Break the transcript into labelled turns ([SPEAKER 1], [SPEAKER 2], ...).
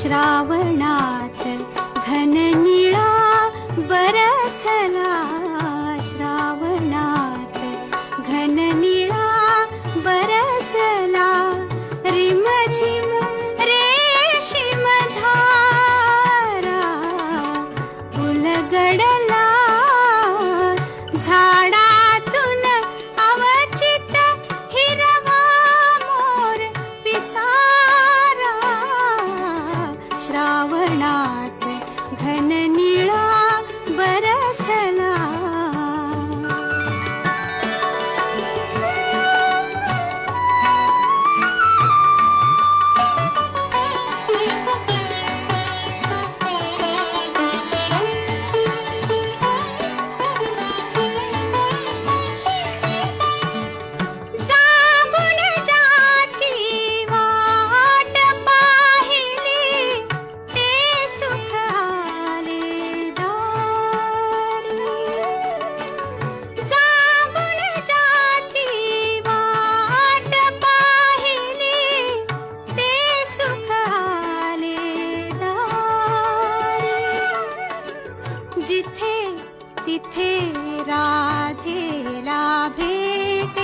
[SPEAKER 1] श्रावणात घन निळा बरसला। श्रावणात घन निळा बरसला। रिम झिम रेशीम श्रावणात निळा बरसला जिथे तिथे राधेला भेट